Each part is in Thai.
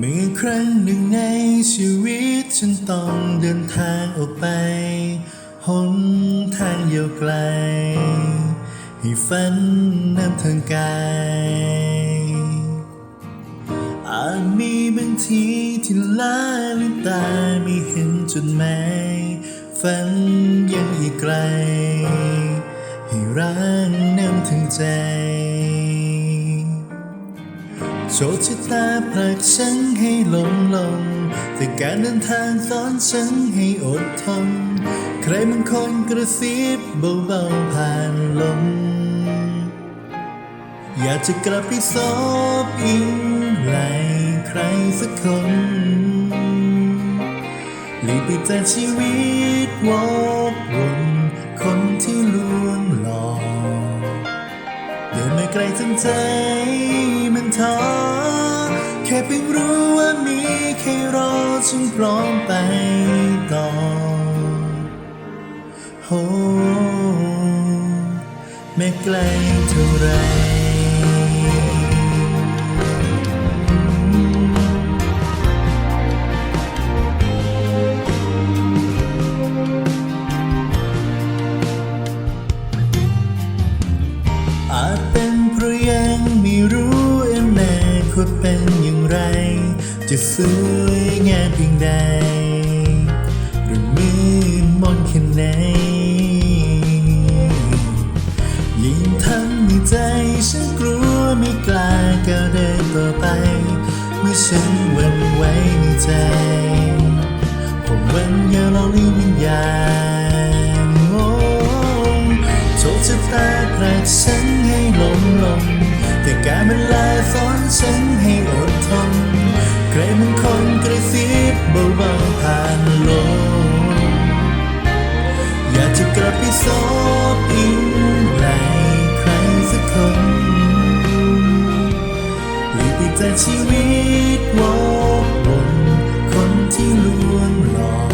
เมื่อครั้งหนึ่งในชีวิตฉันต้องเดินทางออกไป หนทางยาวไกล ให้ฝันนำทางกายอาจมีบางทีที่ล้าลืมตาไม่เห็นจุดหมายฝันยังอีกไกล ให้ร่างนำทางใจ โชคชะตาผลักฉันให้หลงลงแต่การเดินทางสอนฉันให้อดทน ใครบางคนกระซิบเบาๆผ่านลม อยากจะกลับไปซบอิงไหลใครสักคนหลีกไปจากชีวิตวอกวนคนที่ลวงหลอกเดินไม่ไกลจนใจมันท้อ เพิ่งรู้ว่ามีใครรอฉันพร้อมไปต่อโหแม้ไกลเท่าไร จะสวยงามเพียงใดหรือมืดมนแค่ไหนยิ่งทำให้ใจฉันกลัวไม่กล้าก้าวเดินต่อไป เมื่อฉันวันไหวในใจผมวันยาเราลืมวิญญาณโอ้โชคชะตาผลักฉันให้หลงลง เบาๆผ่านลมอยากจะกลับไปซบอิงไหลใครสักคนหลีกไปจากชีวิตวกวนคนที่ลวงหลอก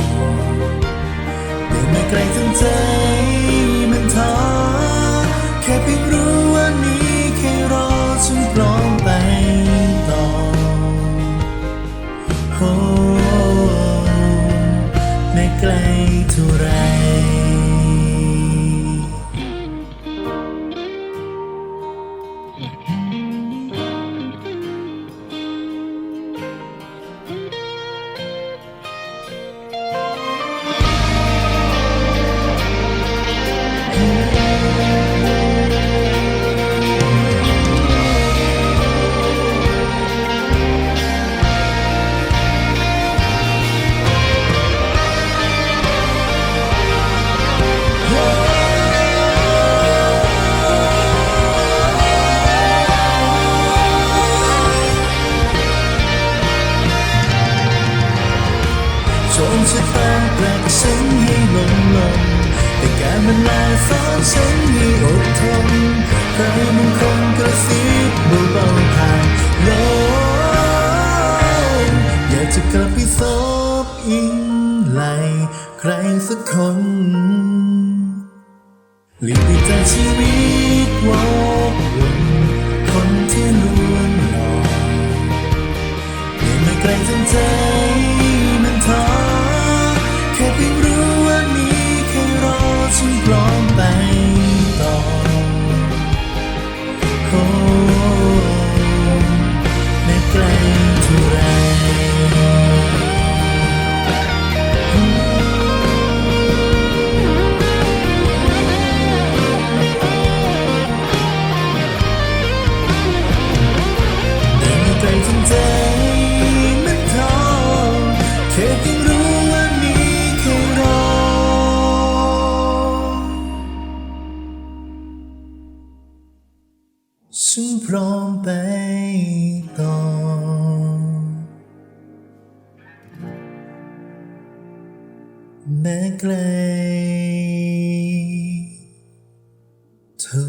เดินไม่ไกลจนเจอ โชนชะตาแปลกฉันให้หลงลงแต่การมันลาสอนฉันให้อดทนใครบางคนกระซิบเบาๆผ่านลมอยากจะกลับไปซบอิงไหลใครสักคนหลีกไปจากชีวิตวอกวนคนที่ลวงหลอกเดินไม่ไกลจนใจมั ทั้งใจมันท้อเธอเพิ่งรู้ว่ามีแค่รอฉันพร้อมไปต่อแม้ไกลเท่